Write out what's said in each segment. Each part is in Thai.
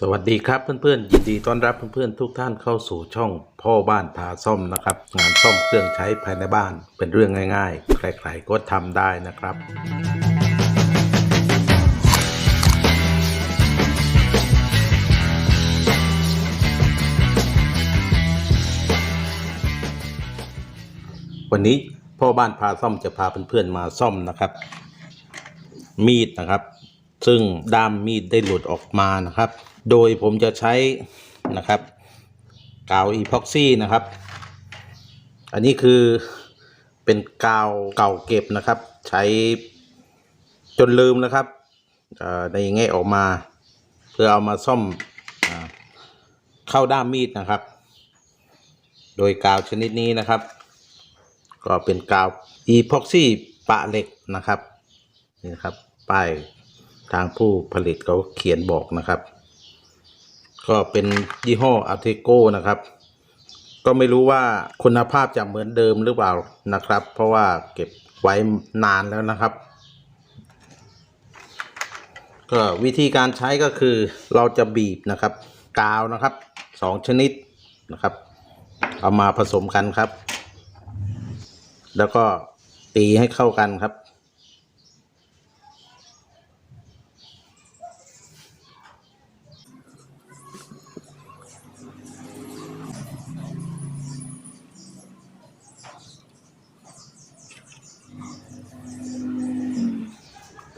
สวัสดีครับเพื่อนๆยินดีต้อนรับเพื่อนๆทุกท่านเข้าสู่ช่องพ่อบ้านพาซ่อมนะครับ งานซ่อมเครื่องใช้ภายในบ้านเป็นเรื่องง่าย ๆ ใครๆก็ทำได้นะครับ วันนี้พ่อบ้านพาซ่อมจะพาเพื่อนๆมาซ่อมนะครับ มีดนะครับ ซึ่งด้ามมีดได้หลุดออกมานะครับ โดยผมจะใช้นะครับกาวอีพ็อกซี่นะครับ อันนี้คือเป็นกาวเก่าเก็บนะครับ ใช้จนลืมนะครับในแง่ออกมา เพื่อเอามาซ่อมเข้าด้ามมีดนะครับ โดยกาวชนิดนี้นะครับ ก็เป็นกาวอีพ็อกซี่ปะเหล็กนะครับนี่นะครับป้าย ทางผู้ผลิตเขาเขียนบอกนะครับ ก็เป็นยี่ห้ออาเทโกนะครับ ก็ไม่รู้ว่าคุณภาพจะเหมือนเดิมหรือเปล่านะครับ เพราะว่าเก็บไว้นานแล้วนะครับ ก็วิธีการใช้ก็คือเราจะบีบนะครับ กาวนะครับสองชนิดนะครับ เอามาผสมกันครับ แล้วก็ตีให้เข้ากันครับ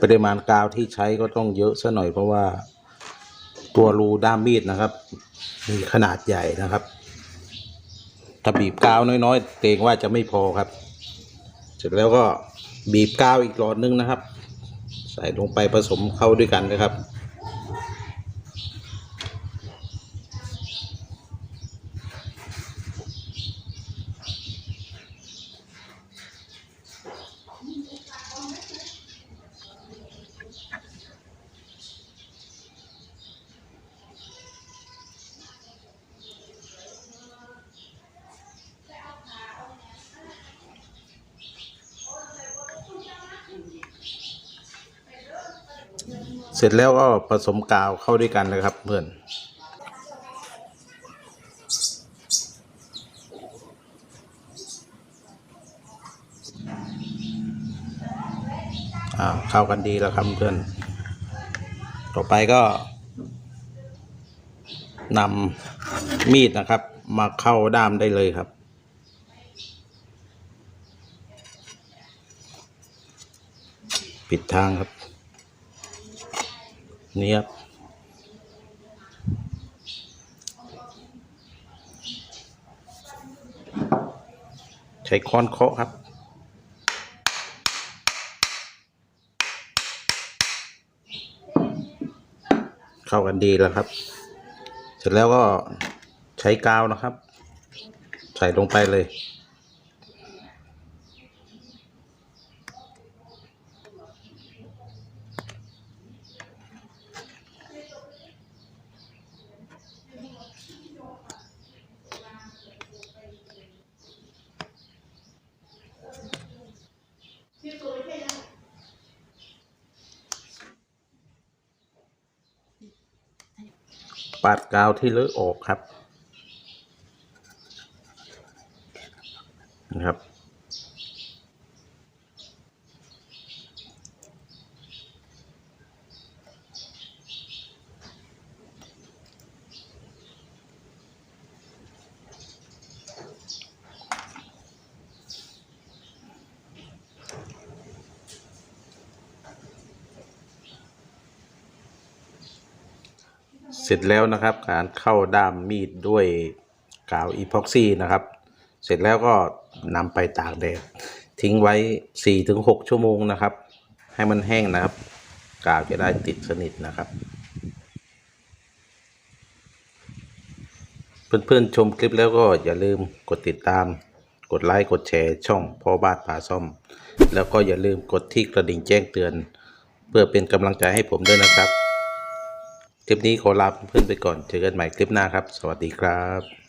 ปริมาณกาวที่ใช้ก็ต้องเยอะซะหน่อยเพราะว่าตัวรูด้ามมีดนะครับ มีขนาดใหญ่นะครับ ถ้าบีบกาวน้อยๆเกรงว่าจะไม่พอครับ เสร็จแล้วก็บีบกาวอีกหลอดนึงนะครับ ใส่ลงไปผสมเข้าด้วยกันนะครับ เสร็จแล้วก็ผสมกาวเข้าด้วยกันนะครับเพื่อนเข้ากันดีแล้วครับเพื่อน ต่อไปก็นำมีดนะครับ มาเข้าด้ามได้เลยครับ ปิดทางครับ นี่ครับ ใช้ค้อนเคาะครับเข้ากันดีแล้วครับ เสร็จแล้วก็ใช้กาวนะครับ ใส่ลงไปเลย ปาดกาวที่เลอะออกครับนะครับ เสร็จแล้วนะครับ การเข้าด้ามมีดด้วยกาวอีพ็อกซี่นะครับ เสร็จแล้วก็นำไปตากแดดทิ้งไว้ 4-6 ชั่วโมงนะครับ ให้มันแห้งนะครับ กาวจะได้ติดสนิทนะครับ เพื่อนๆชมคลิปแล้วก็อย่าลืมกดติดตาม กดไลค์ กดแชร์ช่องพ่อบ้านพาซ่อม แล้วก็อย่าลืมกดที่กระดิ่งแจ้งเตือน เพื่อเป็นกำลังใจให้ผมด้วยนะครับ คลิปนี้ขอลาเพื่อนๆไปก่อน เจอกันใหม่คลิปหน้าครับ สวัสดีครับ